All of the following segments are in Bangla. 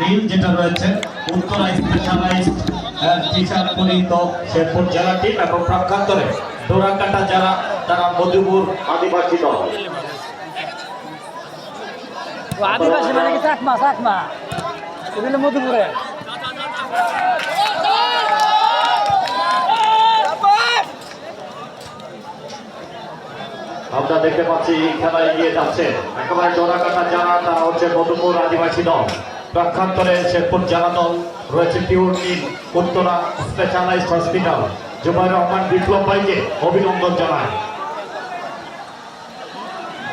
নীল যেটা রয়েছে, উত্তরা স্পেশালাইজড টিচার পরিহিত শেরপুর জেলা টিম এবং প্রখ্যাতরে ডোরাকাটা যারা তারা মধুপুর আদিবাসী দল। আদিবাসী মানে কি চাকমা চাকমা? মধুপুরে। আমরা দেখতে পাচ্ছি খেলা এগিয়ে যাচ্ছে একেবারে ডোরাকাটা যারা, তারা হচ্ছে মধুপুর আদিবাসী দল। প্রখ্যাতরে শেরপুর জেলা দল রয়েছে pure Neel Uttara specialized hospital Zubair Rahman Biplob ভাইকে অভিনন্দন জানায়।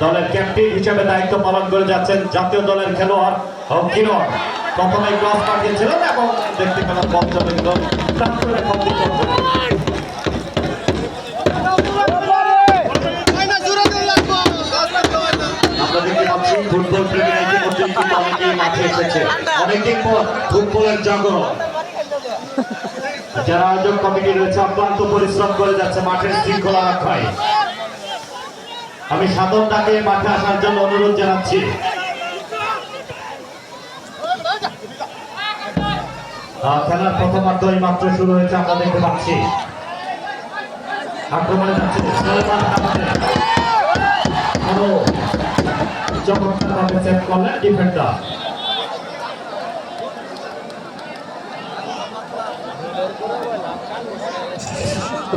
দলের ক্যাপ্টেন হিসেবে দায়িত্ব পালন করে যাচ্ছেন জাতীয় দলের খেলোয়াড় কিরণ প্রথমে ক্রস পাঠিয়েছিলেন এবং দেখতে পেলাম পঞ্চমের দল তারপরে কম্পিটিশন করে আমরা দেখতে পাচ্ছি ফুটবল মাঠে এসেছে অনেকদিন পর ফুটবলের যারা আয়োজক কমিটি রয়েছে অক্লান্ত পরিশ্রম করে যাচ্ছে মাঠের শৃঙ্খলা রক্ষায় আমি সাধন তাকে মাঠে আসার জন্য অনুরোধ জানাচ্ছি খেলার প্রথমার্ধ এই মাত্র শুরু হয়েছে আমরা দেখতে পাচ্ছি আক্রমণে যাচ্ছে আরও চমৎকারভাবে সেভ করলেন ডিফেন্ডার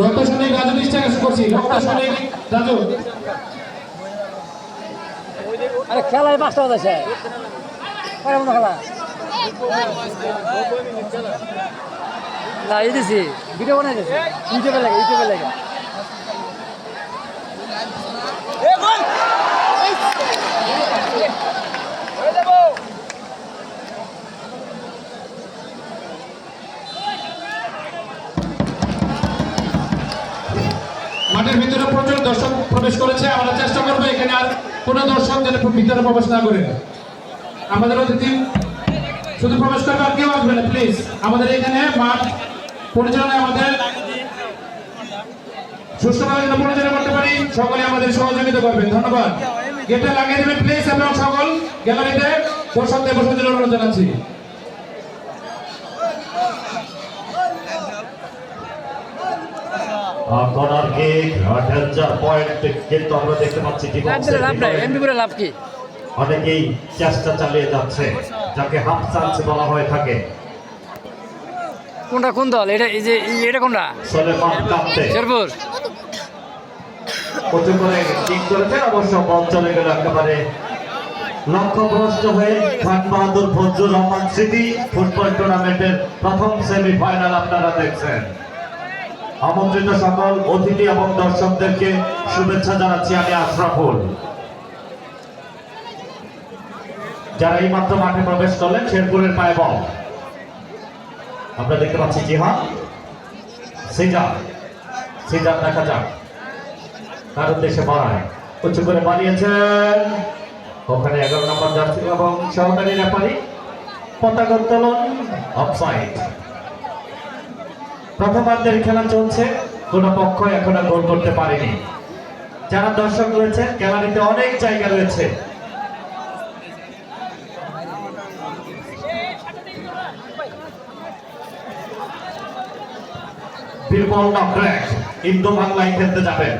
রক্ত সৈনিক রাজু ডিস্ট্রাক্ট করছি। রক্ত রাজু খেলায় পাঁচটা না। এই দিছি। ভিডিও মাঠের ভিতরে প্রচুর দর্শক প্রবেশ করেছে। আমরা চেষ্টা করব এখানে আর কোনো দর্শক যেন ভিতরে প্রবেশ না করে। আমাদের অতিথি শুধু প্রবেশ করবে আর কেউ আসবে না প্লিজ আমাদের এখানে মাঠ পরিচালনায় আমাদের সুষ্ঠুভাবে যেন পরিচালনা করতে পারি। সকলে আমাদের সহযোগিতা করবেন ধন্যবাদ। গেটে লাগিয়ে দেবেন প্লিজ এবং সকল গ্যালারিতে দর্শকদের বসে দিলে অনুরোধ জানাচ্ছি। কর্নার কিক ডেঞ্জার পয়েন্ট কিন্তু আমরা দেখতে পাচ্ছি লাভ দিলে লাভ নাই এমবি করে লাভ কি? অনেকেই চেষ্টা চালিয়ে যাচ্ছে যাকে হাফ চান্স বলা হয়ে থাকে কোনটা কোন দল? এটা এই যে এটা কোনটা? সলেমান কাপ্তে। শেরপুর। উঁচু করে কিক করেছেন অবশ্য বল চলে গেল একেবারে লক্ষ্যভ্রষ্ট হয়ে খান বাহাদুর ফজলুর রহমান স্মৃতি ফুটবল টুর্নামেন্টের প্রথম সেমিফাইনাল আপনারা দেখছেন। আমন্ত্রিত সকল অতিথি এবং দর্শকদেরকে শুভেচ্ছা জানাচ্ছি আমি আশরাফুল। যারা এই মাত্র মাঠে প্রবেশ করলেন, শেরপুরের পায়ে বল। আমরা দেখতে পাচ্ছি জিহান সিজার। সিজার দেখা যাক। কার উদ্দেশ্যে বাড়ায়। উঁচু করে বাড়িয়েছেন। ওখানে এগারো নম্বর জার্সি এবং সহকারী রেফারি। পতাকা উত্তোলন। অফসাইড প্রথমার্ধের খেলা চলছে। কোন পক্ষ এখনও গোল করতে পারেনি। যারা দর্শক রয়েছে, গ্যালারিতে অনেক জায়গা রয়েছে। বীরবল ইন্দো বাংলায় খেলতে যাবেন।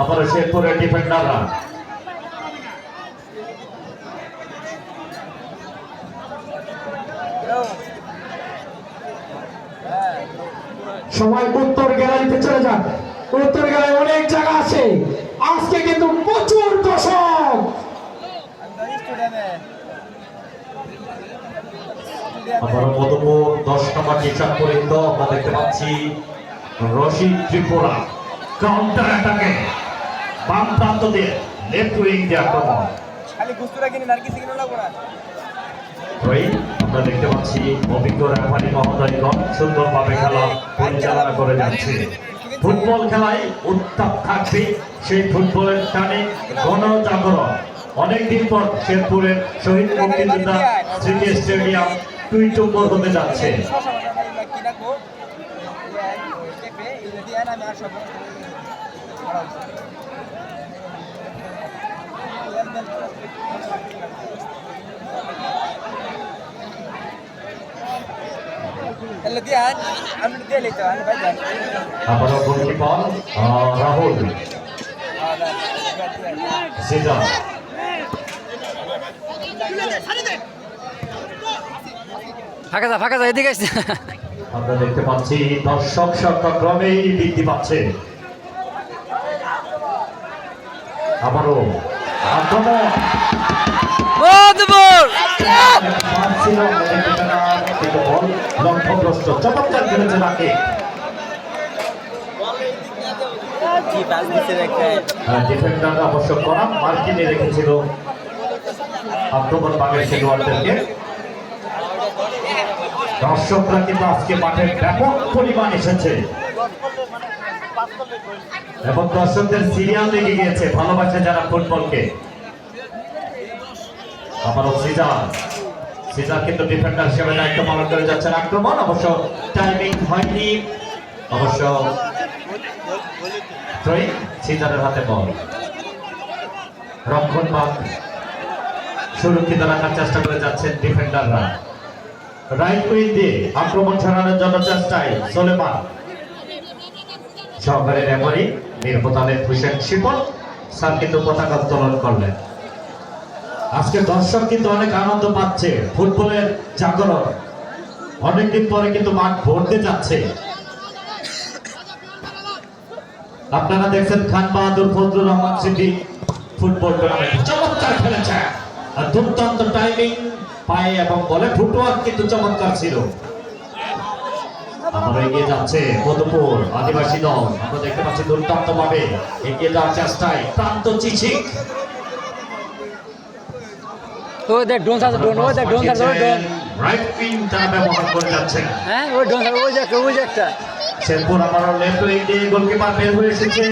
আবার শেরপুরের ডিফেন্ডাররা সবাই উত্তর গ্যালারিতে চলে যান। উত্তর গ্যালারি অনেক জায়গা আছে। আজকে কিন্তু প্রচুর দর্শক। আবার মধুপুর দশ নম্বর টিচার পর্যন্ত আমরা দেখতে পাচ্ছি রশিদ ত্রিপুরা। কাউন্টার অ্যাটাকে বাম প্রান্ত দিয়ে লেফট উইং দিয়ে আক্রমণ। খালি গুস্তুরা কিনে আর কিছু কিনে লাগবো না আমরা দেখতে পাচ্ছি অভিজ্ঞ রেফারি মহোদয়গণ সুন্দরভাবে খেলা পরিচালনা করে যাচ্ছে। ফুটবল খেলায় উত্তাপ থাকবে সেই ফুটবলের টানে গণ জাগরণ অনেকদিন পর শেরপুরের শহীদ মুক্তিযোদ্ধা স্মৃতি স্টেডিয়াম টুই টুম্বর হতে যাচ্ছে। শশা মশা আবারও গোলকিপার রাহুল ফাঁকা যা ফাঁকা যা এদিকে আসছে আমরা দেখতে পাচ্ছি দর্শক সংখ্যা ক্রমেই বৃদ্ধি পাচ্ছে। আবারও আক্রমণ। কিন্তু বল লক্ষ্যভ্রষ্ট চমৎকার খেলেছে তাকে কি পাস দিতে দেখে? ডিফেন্ডাররা অবশ্য করা মার্কিনে রেখেছিল আক্রমণ বাগের খেলোয়াড়দেরকে। দর্শকরা কিন্তু আজকে মাঠে ব্যাপক পরিমাণ এসেছে। এবং দর্শকদের সিরিয়াল লেগে গিয়েছে ভালোবাসে যারা ফুটবলকে। আবারও সিজার। সিজার কিন্তু ডিফেন্ডার হিসেবে দায়িত্ব পালন করে যাচ্ছেন। আক্রমণ অবশ্য টাইমিং হয়নি। অবশ্য সিজারের হাতে বল রক্ষণ বাদ সুরক্ষিত রাখার চেষ্টা করে যাচ্ছেন ডিফেন্ডাররা রাইট উইং দিয়ে আক্রমণ ছড়ানোর জন্য চেষ্টায় সোলেমান। সহকারী রেফারি নির্বোতালের হুসেন শিপন কিন্তু পতাকা উত্তোলন করলেন। আজকে দর্শক কিন্তু অনেক আনন্দ পাচ্ছে, ফুটবলের জাগরণ। অনেকদিন পরে কিন্তু মাঠ ভরতে যাচ্ছে। আপনারা দেখছেন Khan Bahadur, Fazlur Rahman city football tournament চমৎকার খেলেছে। আর দুর্দান্ত টাইমিং পায়ে এবং বলে ফুটওয়ার্ক কিন্তু চমৎকার ছিল। আমরা এগিয়ে যাচ্ছে মধুপুর আদিবাসী দল। আমরা দেখতে পাচ্ছি দুর্দান্ত ভাবে এগিয়ে যাওয়ার চেষ্টায় প্রান্ত চিচিক ও দেখ ড্রোন আছে ডোন ও দেখ ড্রোন আছে ওই ডোন রাইট তারা ব্যবহার করে যাচ্ছে। হ্যাঁ ওই ড্রোন আছে ওই দেখ ওই যে একটা। শেরপুর আবারও লেফট উইং দিয়ে গোলকিপার বের হয়ে এসেছে।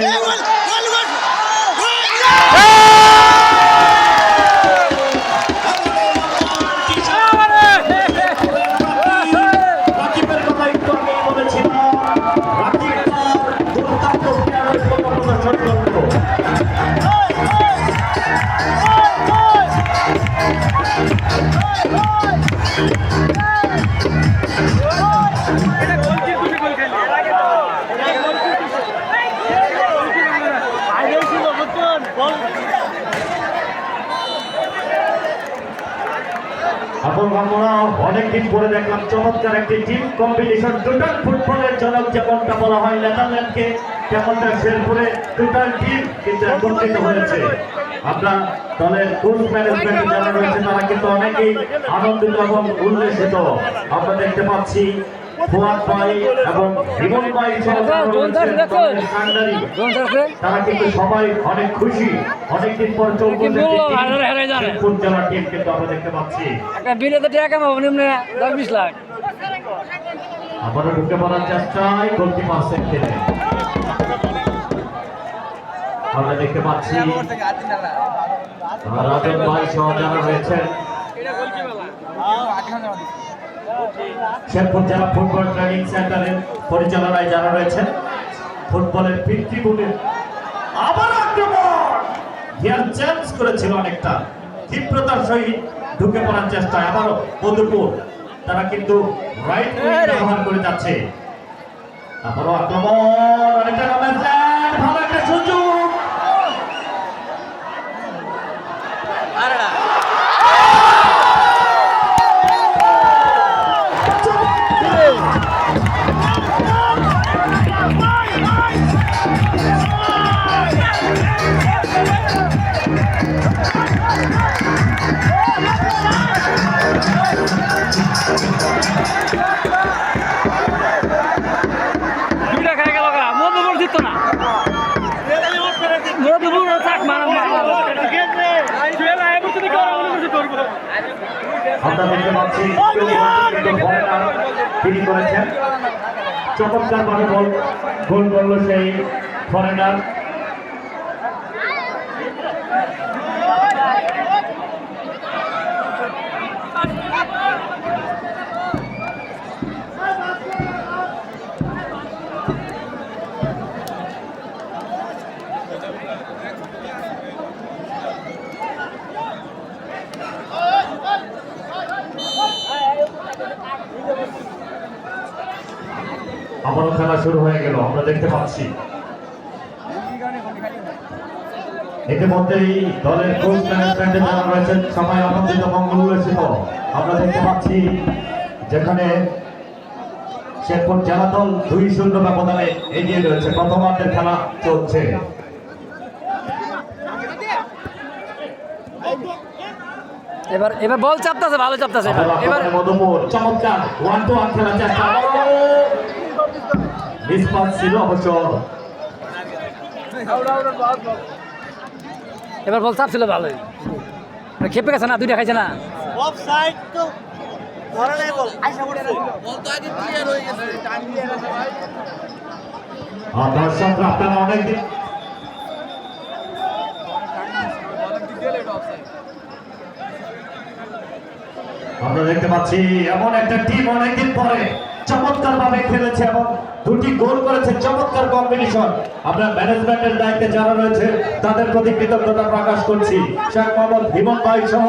আমরা অনেকদিন পরে দেখলাম, চমৎকার একটি টিম কম্পিটিশন টোটাল ফুটবলের জনক যেমনটা বলা হয় নেদারল্যান্ডকে শেরপুরে টোটাল টিম কিন্তু একত্রিত হয়েছে। আমরা দলের কোচ ম্যানেজমেন্ট যারা রয়েছে, তারা কিন্তু অনেকেই আনন্দিত এবং আমরা দেখতে পাচ্ছি ফুয়াদ ভাই এবং রয়েছেন দলের কান্ডারি, তারা কিন্তু সবাই অনেক খুশি। অনেকদিন পর জানে। টিম কিন্তু আমরা দেখতে পাচ্ছি। একটা বিলেতে টাকা কামাবো নিম্নে দশ বিশ লাখ। আবারও ঢুকে পড়ার চেষ্টায় গোলকিপার সেভ খেলে। আমরা দেখতে পাচ্ছি। Siapa orang tengah hati nala? রাজন ভাই সহ যারা রয়েছেন Hati nala. শেরপুর জেলা ফুটবল ট্রেনিং সেন্টারের পরিচালনায় যারা রয়েছেন, ফুটবলের পিতৃভূমির আবার আক্রমণ! গিয়ার করেছিল অনেকটা। তীব্রতার সহিত ঢুকে পড়ার চেষ্টায় আবারও মধুপুর তারা কিন্তু রাইট ব্যবহার করে যাচ্ছে। আবারও আক্রমণ! আমরা দেখতে পাচ্ছি তিনি করেছেন চমৎকার ভাবে গোল গোল করল সেই ফরেনার আবারও খেলা শুরু হয়ে গেল আমরা দেখতে পাচ্ছি। ইতিমধ্যেই দলের কোচ ম্যানেজমেন্টে যারা রয়েছেন সবাই আনন্দিত মঙ্গল উল্লেসিত আমরা দেখতে পাচ্ছি যেখানে শেরপুর জেলা দল দুই শূন্য ব্যবধানে এগিয়ে রয়েছে। প্রথমার্ধের খেলা চলছে। এবার এবার বল চাপতেছে ভালো চাপতেছে এবার। এবার মধুপুর চমৎকার। ওয়ান টু ওয়ান খেলার চেষ্টা। নিষ্পাত ছিল অবশ্য। এবার বল চাপ ছিল ভালোই। খেপে গেছে না দুইটা খাইছে না। অফসাইড তো ধরে নাই বল আইসা পড়ছে বল তো আগে ক্লিয়ার হয়ে গেছে আর দর্শকরা আপনারা অনেকদিন আমরা দেখতে পাচ্ছি এমন একটা টিম অনেকদিন পরে চমৎকার ভাবে খেলেছে এবং দুটি গোল করেছে, চমৎকার কম্বিনেশন আমরা ম্যানেজমেন্টের দায়িত্বে যারা রয়েছে, তাদের প্রতি কৃতজ্ঞতা প্রকাশ করছি। শেখ মোহাম্মদ, হিমন ভাই সহ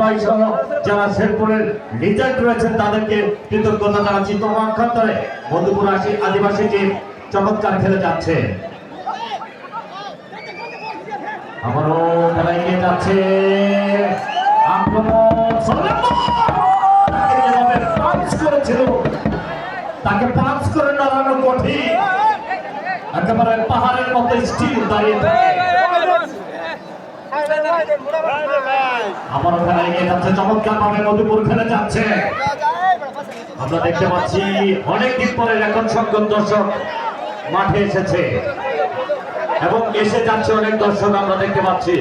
ভাই সহ, যারা শেরপুরের রিজাল্ট রয়েছেন, তাদেরকে কৃতজ্ঞতা জানাচ্ছি। তো অক্ষান্তরে মধুপুর আসি আদিবাসী টিম চমৎকার খেলে যাচ্ছে। আবারও খেলা এগিয়ে যাচ্ছে। আক্রমণ পাঞ্চ করেছিল। তাকে পাঞ্চ করে দাঁড়ানো কঠিন। একেবারে পাহাড়ের মতো স্টিল দাঁড়িয়ে থাকে। আবারও খেলা এগিয়ে যাচ্ছে, চমৎকার ভাবে মধুপুর খেলে যাচ্ছে। আমরা দেখতে পাচ্ছি, অনেকদিন পরে রেকর্ড সংখ্যক দর্শক মাঠে এসেছে। এবং এসে যাচ্ছে অনেক দর্শক, আমরা দেখতে পাচ্ছি।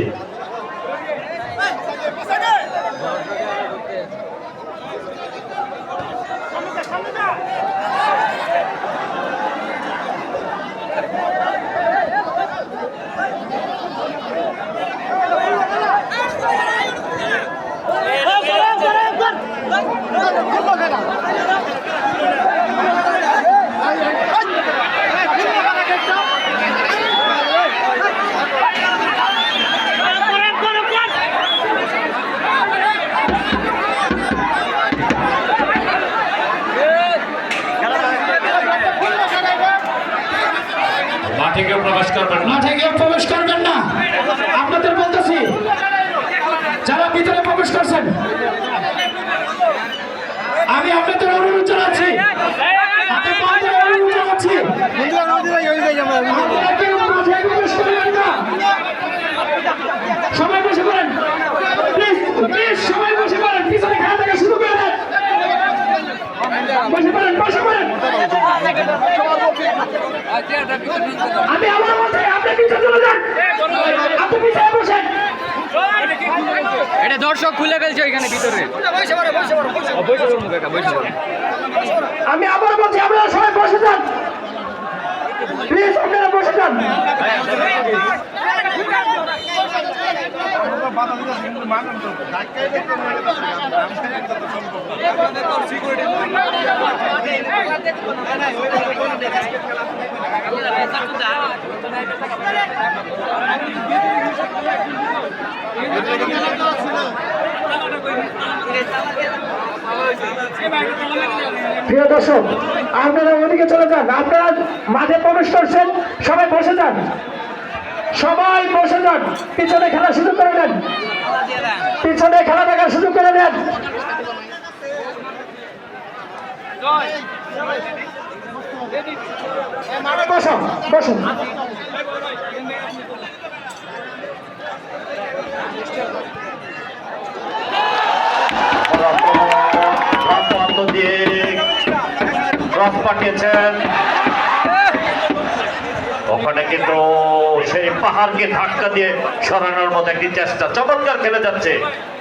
করবেন মাঠে কেউ প্রবেশ করবেন না। আপনাদের বলতেছি, যারা ভিতরে প্রবেশ করছেন, আমি আপনাদের অনুরোধ জানাচ্ছি অনুরোধ জানাচ্ছি সবাই বসে পড়েন। প্লিজ প্লিজ, সবাই বসে পড়েন। পিছনে খেলা থেকে শুরু করে দেন বসে পড়েন বসে পড়েন আমি আমার আপনি পিছনে চলে যান। আপনি পিছনে বসেন। এটা দর্শক খুলে ফেলছে ওইখানে ভিতরে। আমি আবার বলছি আপনারা সবাই বসে যান। প্লিজ আপনারা বসে যান। প্রিয় দর্শক, আপনারা ওদিকে চলে যান। আপনারা মাঠে প্রবেশ করছেন, সবাই বসে যান। সবাই বসে যান। পিছনে খেলা শুরু করে দেন। পিছনে খেলা দেখার সুযোগ করে দেন। বসো বসো দিয়ে ক্রস পাঠিয়েছেন ওখানে কিন্তু সেই পাহাড়কে ধাক্কা দিয়ে সরানোর মতো একটি চেষ্টা। চমৎকার খেলে যাচ্ছে।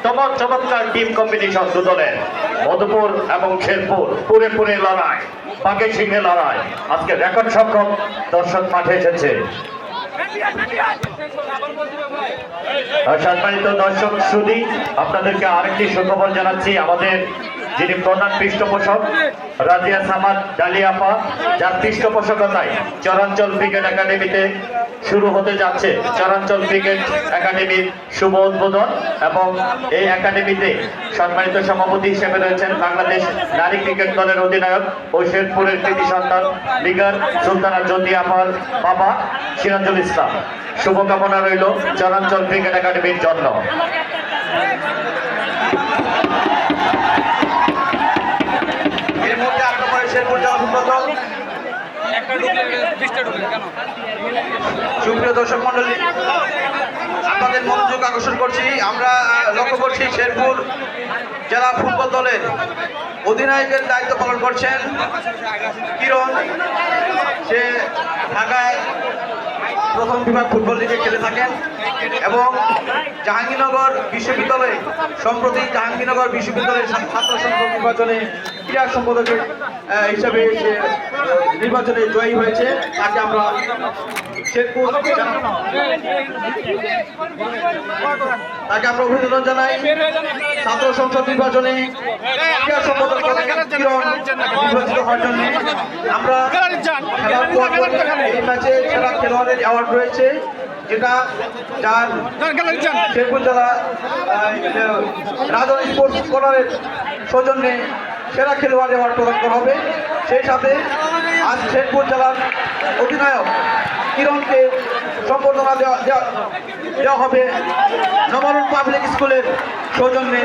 চমৎ চমৎকার টিম কম্বিনেশন দু দলের। মধুপুর এবং শেরপুর পুরে পুরে লড়াই, বাঘে সিংহে লড়াই। আজকে রেকর্ড সংখ্যক দর্শক মাঠে এসেছে। সম্মানিত দর্শক শুধু আপনাদেরকে আরেকটি সুখবর জানাচ্ছি। আমাদের যিনি প্রধান পৃষ্ঠপোষক, রাজিয়া সামাদ ডালিয়াপা যার পৃষ্ঠপোষকতায় চরাঞ্চল ক্রিকেট একাডেমিতে শুরু হতে যাচ্ছে। চরাঞ্চল ক্রিকেট একাডেমির শুভ উদ্বোধন এবং এই একাডেমিতে সম্মানিত সভাপতি হিসেবে রয়েছেন বাংলাদেশ নারী ক্রিকেট দলের অধিনায়ক ও শেরপুরের কৃতি সন্তান, লিগার সুলতানা জ্যোতি আপার বাবা সিরাজুল ইসলাম। শুভকামনা রইল চরাঞ্চল ক্রিকেট একাডেমির জন্য। মধ্যে আক্রমণে শেরপুর জেলা ফুটবল দল। সুপ্রিয় দর্শক মন্ডলী আপনাদের মনোযোগ আকর্ষণ করছি। আমরা লক্ষ্য করছি শেরপুর জেলা ফুটবল দলের অধিনায়কের দায়িত্ব পালন করছেন কিরণ। সে ঢাকায় প্রথম বিভাগ ফুটবল লিগে খেলে থাকেন এবং জাহাঙ্গীরনগর বিশ্ববিদ্যালয়ে, সম্প্রতি জাহাঙ্গীরনগর বিশ্ববিদ্যালয়ের ছাত্র সংসদ নির্বাচনে ক্রীড়া সম্পাদকের হিসাবে নির্বাচনে জয়ী হয়েছে। তাকে আমরা তাকে আমরা অভিনন্দন জানাই। ছাত্র সংসদ নির্বাচনে নির্বাচিত হওয়ার জন্য আমরা এই ম্যাচে সেরা খেলোয়াড়ের অ্যাওয়ার্ড রয়েছে যেটা যার শেরপুর জেলা রাজন স্পোর্টস সৌজন্যে সেরা খেলোয়াড় অ্যাওয়ার্ড প্রদান করা হবে। সেই সাথে আজ শেরপুর জেলার অধিনায়ক কিরণকে সম্বর্ধনা দেওয়া হবে নবরণ পাবলিক স্কুলের সৌজন্যে।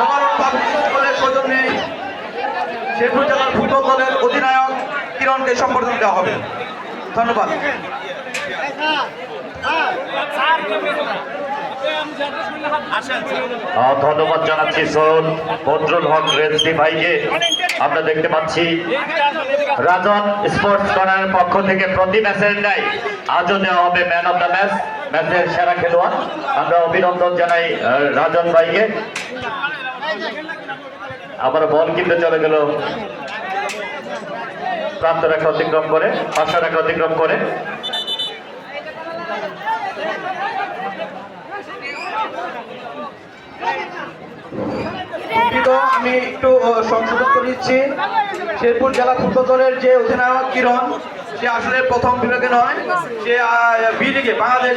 নবরণ পাবলিক স্কুলের সৌজন্যে শেরপুর জেলার ফুটবল দলের অধিনায়ক কিরণকে সম্বর্ধনা দেওয়া হবে। ধন্যবাদ। আহ, ধন্যবাদ জানাচ্ছি সৈয়দ বদরুল হক রেজদি ভাইকে। আমরা দেখতে পাচ্ছি, রাজন স্পোর্টস কর্নারের পক্ষ থেকে প্রতি ম্যাচের ন্যায় আজও নেওয়া হবে ম্যান অফ দ্য ম্যাচ, ম্যাচের সেরা খেলোয়াড়। আমরা অভিনন্দন জানাই রাজন ভাইকে। আবার বল কিন্তু চলে গেল। প্রান্ত রেখা অতিক্রম করে পাঁচশো রেখা অতিক্রম করে। আমি একটু সংশোধন দিচ্ছি। শেরপুর জেলা ফুটবল দলের যে অধিনায়ক কিরণ, সে আসলে প্রথম বিভাগে নয়, সে বি লিগে, বাংলাদেশ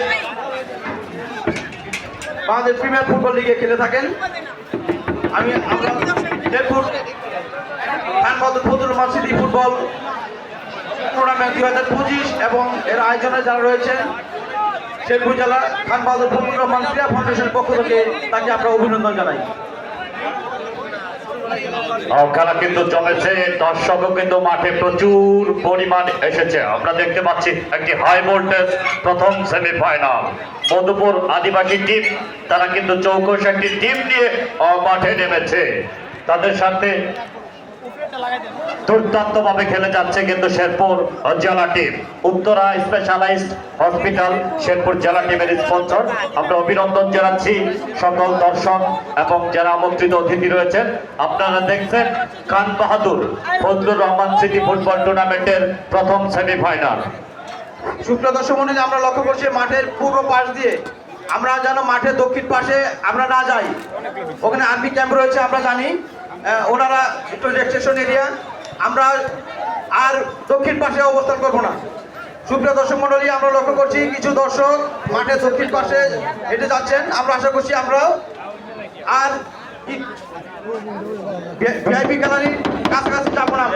বাংলাদেশ প্রিমিয়ার ফুটবল লিগে খেলে থাকেন। আমি শেরপুর খান বাহাদুর ফজলুর রহমান স্মৃতি ফুটবল টুর্নামেন্ট দুই হাজার পঁচিশ এবং এর আয়োজনে যারা রয়েছেন শেরপুর জেলা খান বাহাদুর ফজলুর রহমান ক্রীড়া ফাউন্ডেশনের পক্ষ থেকে তাকে আমরা অভিনন্দন জানাই। খেলা কিন্তু জমেছে দর্শকও কিন্তু মাঠে প্রচুর পরিমাণ এসেছে। আমরা দেখতে পাচ্ছি একটি হাই ভোল্টেজ প্রথম সেমিফাইনাল মধুপুর আদিবাসী টিম তারা কিন্তু চৌকস একটি টিম নিয়ে মাঠে নেমেছে। তাদের সাথে দুর্দান্ত ভাবে খেলে যাচ্ছে কিন্তু শেরপুর জেলা team Uttara specialized hospital Sherpur জেলা টিমের স্পন্সর আমরা অভিনন্দন জানাচ্ছি সকল দর্শক এবং যারা আমন্ত্রিত অতিথি রয়েছেন। আপনারা দেখছেন খান বাহাদুর, ফজলুর রহমান স্মৃতি ফুটবল টুর্নামেন্টের প্রথম সেমিফাইনাল সুপ্রিয় দর্শক মন্ডলী, আমরা লক্ষ্য করছি মাঠের পূর্ব পাশ দিয়ে। আমরা যেন মাঠের দক্ষিণ পাশে আমরা না যাই। ওখানে আর্মি ক্যাম্প রয়েছে, আমরা জানি। ওনারা একটু রেস্ট্রিকশন এরিয়া আমরা আর দক্ষিণ পাশে অবস্থান করব না সুপ্রিয় দর্শক মন্ডলী আমরা লক্ষ্য করছি কিছু দর্শক মাঠে দক্ষিণ পাশে হেঁটে যাচ্ছেন আমরা আশা করছি আমরাও আর ভিআইপি গ্যালারির কাছাকাছি যাব না।